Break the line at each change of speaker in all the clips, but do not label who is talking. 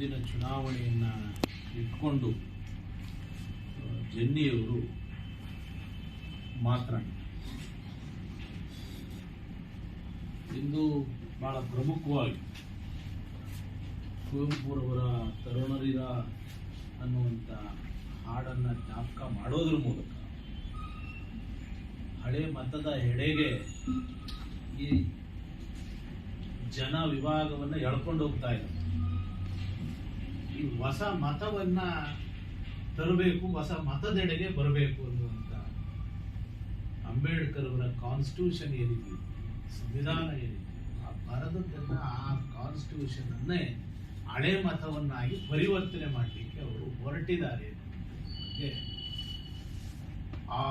ಮುಂದಿನ ಚುನಾವಣೆಯನ್ನ ಇಟ್ಕೊಂಡು ಜನ್ನಿಯವರು ಜೆನ್ನಿಯವರು ಮಾತನಾಡಿ ಇಂದು ಬಹಳ ಪ್ರಮುಖವಾಗಿ ಕುವೆಂಪುರವರ ತರುಣರಿರ ಅನ್ನುವಂಥ ಹಾಡನ್ನು ಜ್ಞಾಪಕ ಮಾಡೋದ್ರ ಮೂಲಕ ಹಳೆ ಮತದ ಎಡೆಗೆ ಈ ಜನ ವಿಭಾಗವನ್ನ ಎಳ್ಕೊಂಡು ಹೋಗ್ತಾ ಇದೆ ಈ ಹೊಸ ಮತವನ್ನ ತರಬೇಕು, ಹೊಸ ಮತದೆಡೆಗೆ ಬರಬೇಕು ಅನ್ನುವಂಥ ಅಂಬೇಡ್ಕರ್ ಅವರ ಕಾನ್ಸ್ಟಿಟ್ಯೂಷನ್ ಏನಿದೆ, ಸಂವಿಧಾನ ಏನಿದೆ, ಆ ಬರದದ್ದನ್ನ ಆ ಕಾನ್ಸ್ಟಿಟ್ಯೂಷನ್ ಅನ್ನೇ ಹಳೆ ಮತವನ್ನಾಗಿ ಪರಿವರ್ತನೆ ಮಾಡಲಿಕ್ಕೆ ಅವರು ಹೊರಟಿದ್ದಾರೆ ಆ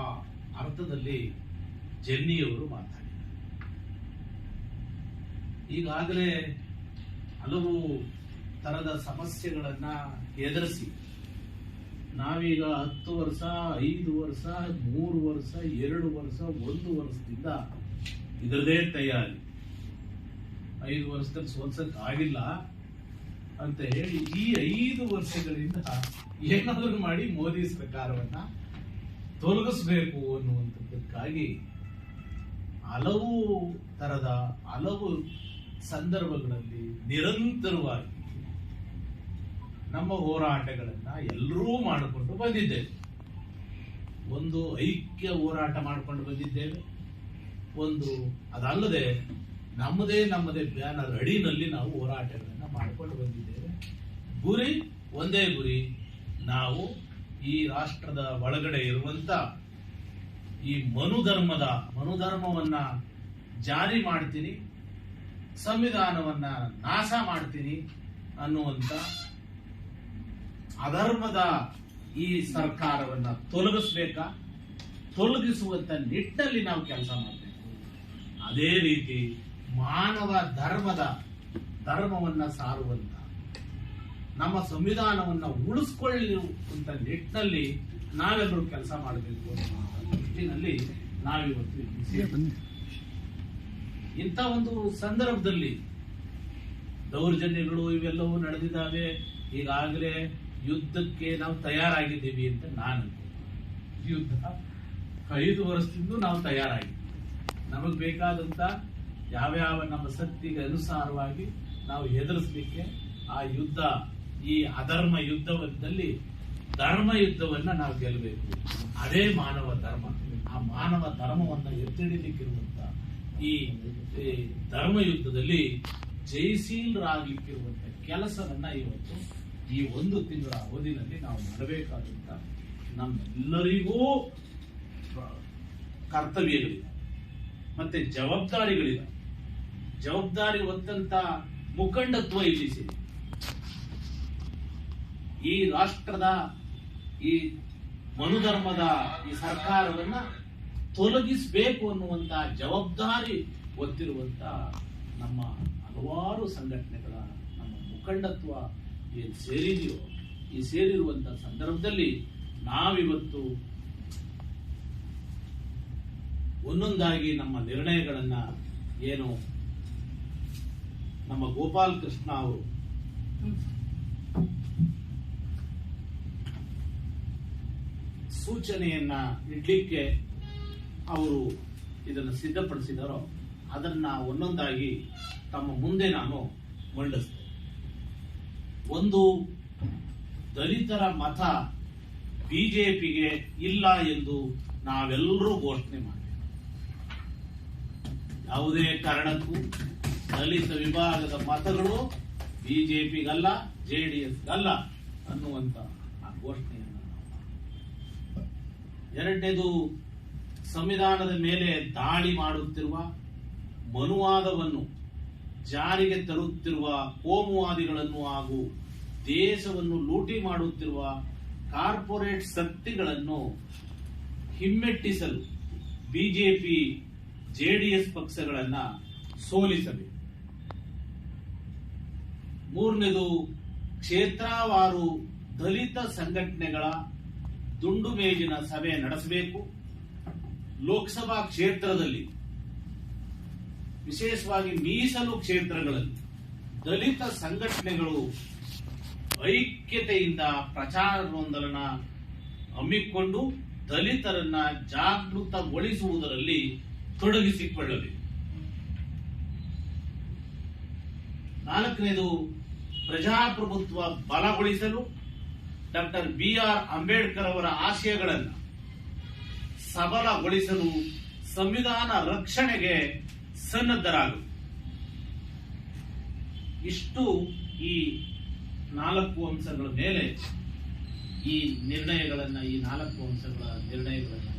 ಅರ್ಥದಲ್ಲಿ ಜೆನ್ನಿಯವರು ಮಾತಾಡಿದ್ದಾರೆ. ಈಗಾಗಲೇ ಹಲವು ತರದ ಸಮಸ್ಯೆಗಳನ್ನ ಎದುರಿಸಿ. ನಾವೀಗ ಹತ್ತು ವರ್ಷ, ಐದು ವರ್ಷ, ಮೂರು ವರ್ಷ, ಎರಡು ವರ್ಷ, ಒಂದು ವರ್ಷದಿಂದ ಇದರದೇ ತಯಾರಿ. ಐದು ವರ್ಷದಲ್ಲಿ ಸೋಲ್ಸಕ್ ಆಗಿಲ್ಲ ಅಂತ ಹೇಳಿ ಈ ಐದು ವರ್ಷಗಳಿಂದ ಏನಾದರೂ ಮಾಡಿ ಮೋದಿ ಸರ್ಕಾರವನ್ನ ತೊಲಗಿಸ್ಬೇಕು ಅನ್ನುವಂಥದ್ದಕ್ಕಾಗಿ ಹಲವು ತರದ ಹಲವು ಸಂದರ್ಭಗಳಲ್ಲಿ ನಿರಂತರವಾಗಿ ನಮ್ಮ ಹೋರಾಟಗಳನ್ನು ಎಲ್ಲರೂ ಮಾಡಿಕೊಂಡು ಬಂದಿದ್ದೇವೆ. ಒಂದು ಐಕ್ಯ ಹೋರಾಟ ಮಾಡಿಕೊಂಡು ಬಂದಿದ್ದೇವೆ. ಒಂದು ಅದಲ್ಲದೆ ನಮ್ಮದೇ ನಮ್ಮದೇ ಬ್ಯಾನರ್ ಅಡಿನಲ್ಲಿ ನಾವು ಹೋರಾಟಗಳನ್ನು ಮಾಡಿಕೊಂಡು ಬಂದಿದ್ದೇವೆ. ಗುರಿ, ಒಂದೇ ಗುರಿ. ನಾವು ಈ ರಾಷ್ಟ್ರದ ಒಳಗಡೆ ಇರುವಂತ ಈ ಮನುಧರ್ಮದ, ಮನುಧರ್ಮವನ್ನ ಜಾರಿ ಮಾಡ್ತೀನಿ, ಸಂವಿಧಾನವನ್ನ ನಾಶ ಮಾಡ್ತೀನಿ ಅನ್ನುವಂತ ಅಧರ್ಮದ ಈ ಸರ್ಕಾರವನ್ನ ತೊಲಗಿಸ್ಬೇಕಾ? ತೊಲಗಿಸುವಂತ ನಿಟ್ಟಿನಲ್ಲಿ ನಾವು ಕೆಲಸ ಮಾಡಬೇಕು ಅದೇ ರೀತಿ ಮಾನವ ಧರ್ಮದ ಧರ್ಮವನ್ನ ಸಾರುವಂತ, ನಮ್ಮ ಸಂವಿಧಾನವನ್ನ ಉಳಿಸ್ಕೊಳ್ಳುವಂತ ನಿಟ್ಟಿನಲ್ಲಿ ನಾವೆಲ್ಲರೂ ಕೆಲಸ ಮಾಡಬೇಕು ನಿಟ್ಟಿನಲ್ಲಿ ನಾವಿವತ್ತು. ಇಂಥ ಒಂದು ಸಂದರ್ಭದಲ್ಲಿ ದೌರ್ಜನ್ಯಗಳು ಇವೆಲ್ಲವೂ ನಡೆದಿದ್ದಾವೆ. ಈಗಾಗಲೇ ಯುದ್ಧಕ್ಕೆ ನಾವು ತಯಾರಾಗಿದ್ದೀವಿ ಅಂತ ನಾನು. ಯುದ್ಧ ಐದು ವರ್ಷದಿಂದ ನಾವು ತಯಾರಾಗಿದ್ದೀವಿ. ನಮಗೆ ಬೇಕಾದಂತ ಯಾವ್ಯಾವ ನಮ್ಮ ಶಕ್ತಿಗೆ ಅನುಸಾರವಾಗಿ ನಾವು ಎದುರಿಸಲಿಕ್ಕೆ ಆ ಯುದ್ಧ, ಈ ಅಧರ್ಮ ಯುದ್ಧದಲ್ಲಿ ಧರ್ಮ ಯುದ್ಧವನ್ನ ನಾವು ಗೆಲ್ಲಬೇಕು. ಅದೇ ಮಾನವ ಧರ್ಮ. ಆ ಮಾನವ ಧರ್ಮವನ್ನ ಎತ್ತಿಡಲಿಕ್ಕಿರುವಂತ ಈ ಧರ್ಮ ಯುದ್ಧದಲ್ಲಿ ಜಯಶೀಲರಾಗಲಿಕ್ಕಿರುವಂತ ಕೆಲಸವನ್ನ ಇವತ್ತು ಈ ಒಂದು ತಿಂಗಳ ಅವಧಿನಲ್ಲಿ ನಾವು ಮಾಡಬೇಕಾದಂತ ನಮ್ಮೆಲ್ಲರಿಗೂ ಕರ್ತವ್ಯಗಳಿದೆ. ಮತ್ತೆ ಜವಾಬ್ದಾರಿಗಳಿದೆ. ಜವಾಬ್ದಾರಿ ಹೊತ್ತಂತ ಮುಖಂಡತ್ವ ಇಲ್ಲಿ ಈ ರಾಷ್ಟ್ರದ ಈ ಮನುಧರ್ಮದ ಈ ಸರ್ಕಾರವನ್ನ ತೊಲಗಿಸಬೇಕು ಅನ್ನುವಂತ ಜವಾಬ್ದಾರಿ ಹೊತ್ತಿರುವಂತ ನಮ್ಮ ಹಲವಾರು ಸಂಘಟನೆಗಳ ನಮ್ಮ ಮುಖಂಡತ್ವ ಏನ್ ಸೇರಿದೆಯೋ, ಈ ಸೇರಿರುವಂತ ಸಂದರ್ಭದಲ್ಲಿ ನಾವಿವತ್ತು ಒಂದೊಂದಾಗಿ ನಮ್ಮ ನಿರ್ಣಯಗಳನ್ನ ಏನು ನಮ್ಮ ಗೋಪಾಲ್ ಕೃಷ್ಣ ಅವರು ಸೂಚನೆಯನ್ನ ಇಡ್ಲಿಕ್ಕೆ ಅವರು ಇದನ್ನು ಸಿದ್ಧಪಡಿಸಿದಾರೋ, ಅದನ್ನ ಒಂದೊಂದಾಗಿ ತಮ್ಮ ಮುಂದೆ ನಾನು ಮಂಡಿಸ್ತೇನೆ. ಒಂದು ದಲಿತರ ಮತ ಬಿಜೆಪಿಗೆ ಇಲ್ಲ ಎಂದು ನಾವೆಲ್ಲರೂ ಘೋಷಣೆ ಮಾಡಿದ್ದೇವೆ ಯಾವುದೇ ಕಾರಣಕ್ಕೂ ದಲಿತ ವಿಭಾಗದ ಮತಗಳು ಬಿಜೆಪಿಗಲ್ಲ, ಜೆಡಿಎಸ್ಗಲ್ಲ ಅನ್ನುವಂತ ಆ ಘೋಷಣೆಯನ್ನು ನಾವು ಮಾಡಿದ್ದೇವೆ. ಎರಡನೇದು, ಸಂವಿಧಾನದ ಮೇಲೆ ದಾಳಿ ಮಾಡುತ್ತಿರುವ ಮನುವಾದವನ್ನು ಜಾರಿಗೆ ತರುತ್ತಿರುವ ಕೋಮುವಾದಿಗಳನ್ನು ಹಾಗೂ ದೇಶವನ್ನು ಲೂಟಿ ಮಾಡುತ್ತಿರುವ ಕಾರ್ಪೊರೇಟ್ ಶಕ್ತಿಗಳನ್ನು ಹಿಮ್ಮೆಟ್ಟಿಸಲು ಬಿಜೆಪಿ, ಜೆಡಿಎಸ್ ಪಕ್ಷಗಳನ್ನ ಸೋಲಿಸಬೇಕು. ಮೂರನೇದು, ಕ್ಷೇತ್ರವಾರು ದಲಿತ ಸಂಘಟನೆಗಳ ದುಂಡು ಮೇಜಿನ ಸಭೆ ನಡೆಸಬೇಕು. ಲೋಕಸಭಾ ಕ್ಷೇತ್ರದಲ್ಲಿ ವಿಶೇಷವಾಗಿ ಮೀಸಲು ಕ್ಷೇತ್ರಗಳಲ್ಲಿ ದಲಿತ ಸಂಘಟನೆಗಳು ಐಕ್ಯತೆಯಿಂದ ಪ್ರಚಾರೋಂದಲನ ಹಮ್ಮಿಕೊಂಡು ದಲಿತರನ್ನ ಜಾಗೃತಗೊಳಿಸುವುದರಲ್ಲಿ ತೊಡಗಿಸಿಕೊಳ್ಳಬೇಕು ನಾಲ್ಕನೇದು ಪ್ರಜಾಪ್ರಭುತ್ವ ಬಲಗೊಳಿಸಲು ಡಾಕ್ಟರ್ ಬಿ ಆರ್ ಅಂಬೇಡ್ಕರ್ ಅವರ ಆಶಯಗಳನ್ನು ಸಬಲಗೊಳಿಸಲು ಸಂವಿಧಾನ ರಕ್ಷಣೆಗೆ ಸನ್ನದ್ಧರಾಗು. ಇಷ್ಟು ಈ ನಾಲ್ಕು ಅಂಶಗಳ ಮೇಲೆ ಈ ನಿರ್ಣಯಗಳನ್ನು, ಈ ನಾಲ್ಕು ಅಂಶಗಳ ನಿರ್ಣಯಗಳನ್ನು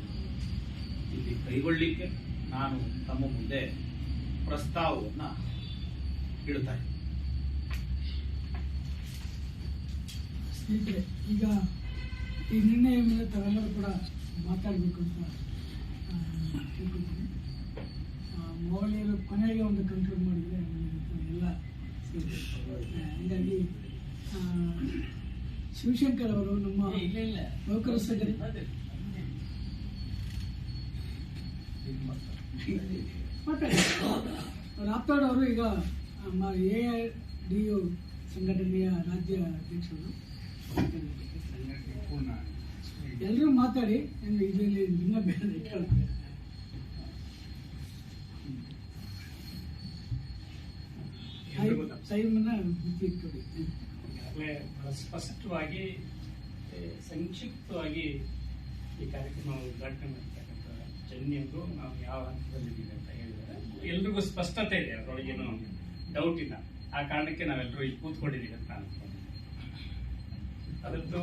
ಇಲ್ಲಿ ಕೈಗೊಳ್ಳಿಕ್ಕೆ ನಾನು ತಮ್ಮ ಮುಂದೆ ಪ್ರಸ್ತಾವವನ್ನ ಇಡ್ತಾ ಇದ್ದೀನಿ
ಈಗ ಈ ನಿರ್ಣಯ ಮೇಲೆ ತಾವೆಲ್ಲರೂ ಕೂಡ ಮಾತಾಡಬೇಕು ಅಂತ ಮೌಲ್ಯರು ಕೊನೆಗೆ ಒಂದು ಕಂಟ್ರೋಲ್ ಮಾಡಿದರೆ ಎಲ್ಲ ಹಂಗಾಗಿ ಶಿವಶಂಕರ್ ಅವರು ನಮ್ಮ ನೌಕರ ಸಂಘ ರಾಪ್ತಾಡ್ ಅವರು ಈಗ ಎ ಐ ಡಿ ಯು ಸಂಘಟನೆಯ ರಾಜ್ಯ ಅಧ್ಯಕ್ಷರು. ಎಲ್ಲರೂ ಮಾತಾಡಿ ಇದರಲ್ಲಿ ನಿಮ್ಮ ಬೇರೆ ಇಟ್ಕೊಳ್ಳಿ ಟೈಮನ್ನ ಬಿಟ್ಟಿರ್ತದೆ
ಈಗಾಗಲೇ ಸ್ಪಷ್ಟವಾಗಿ ಸಂಕ್ಷಿಪ್ತವಾಗಿ ಈ ಕಾರ್ಯಕ್ರಮ ಉದ್ಘಾಟನೆ ಮಾಡ್ತಕ್ಕಂಥ ಜನ್ಯರು ನಾವು ಯಾವ ಹಂತದಲ್ಲಿದ್ದೀವಿ ಅಂತ ಹೇಳಿದ್ರೆ, ಎಲ್ರಿಗೂ ಸ್ಪಷ್ಟತೆ ಇದೆ ಅದರೊಳಗೇನು ಡೌಟ್ ಇಲ್ಲ. ಆ ಕಾರಣಕ್ಕೆ ನಾವೆಲ್ಲರೂ ಇಲ್ಲಿ ಕೂತ್ಕೊಂಡಿದ್ದೀವಿ ಅಂತ ಅನ್ಕೊಂಡಿದ್ದೀವಿ. ಅದರದ್ದು